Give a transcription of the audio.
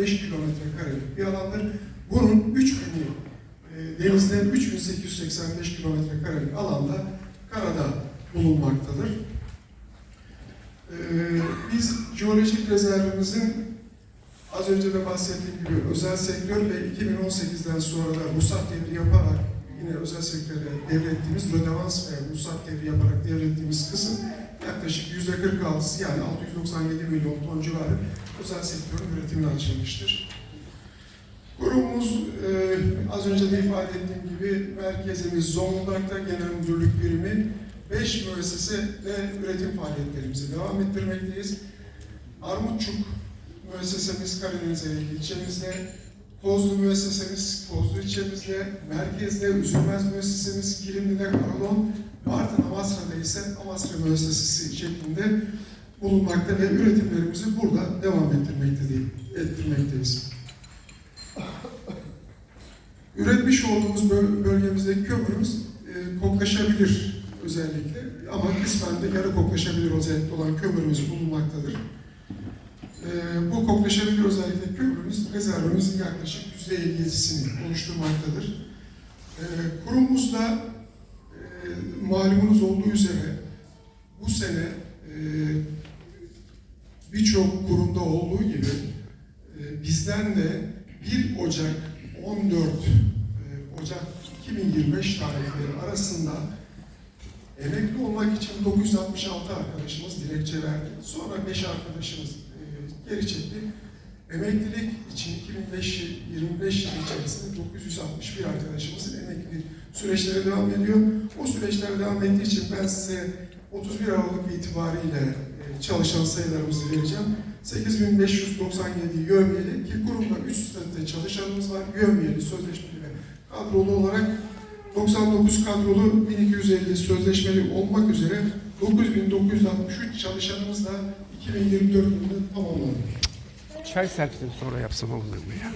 5 kilometre karelik bir alandır. Bunun 3000'i e, denizden 3885 kilometre karelik alanda karada bulunmaktadır. E, biz jeolojik rezervimizin az önce de bahsettiğim gibi özel sektör ve 2018'den sonra da ruhsat devri yaparak yine özel sektöre devrettiğimiz rödevans ve ruhsat devri yaparak devrettiğimiz kısım yaklaşık %46'sı yani 697 milyon ton civarı özel sektörün üretimine açılmıştır. Kurumumuz e, az önce de ifade ettiğim gibi merkezimiz Zonguldak'ta genel müdürlük birimi 5 müessese ve üretim faaliyetlerimizi devam ettirmekteyiz. Armutçuk müessesemiz Karadeniz Ereğli ilçemizde, Kozlu müessesemiz Kozlu ilçemizde, merkezde Üzülmez müessesemiz Kilimli'de Karadon, Bartın Amasra'da ise Amasra müessesesi şeklinde bulunmakta ve üretimlerimizi burada devam ettirmekteyiz. ettirmekteyiz. Üretmiş olduğumuz böl- bölgemizdeki kömürümüz e, koklaşabilir özellikle ama kısmen de yarı koklaşabilir özellikle olan kömürümüz bulunmaktadır. E, bu koklaşabilir özellikle kömürümüz rezervimizin yaklaşık %57'sini oluşturmaktadır. E, kurumumuzda e, malumunuz olduğu üzere bu sene e, birçok kurumda olduğu gibi e, bizden de 1 Ocak 14 e, Ocak 2025 tarihleri arasında emekli olmak için 966 arkadaşımız dilekçe verdi. Sonra 5 arkadaşımız e, geri çekti. Emeklilik için 2025 25 yıl içerisinde 961 arkadaşımızın emeklilik süreçleri devam ediyor. O süreçler devam ettiği için ben size 31 Aralık itibariyle e, çalışan sayılarımızı vereceğim. 8597 yövmiyeli ki kurumda üst statüde çalışanımız var. Yövmiyeli, sözleşmeli ve kadrolu olarak 99 kadrolu 1250 sözleşmeli olmak üzere 9963 çalışanımız da 2024 yılında tamamlandı. Çay servisini sonra yapsam olur mu ya?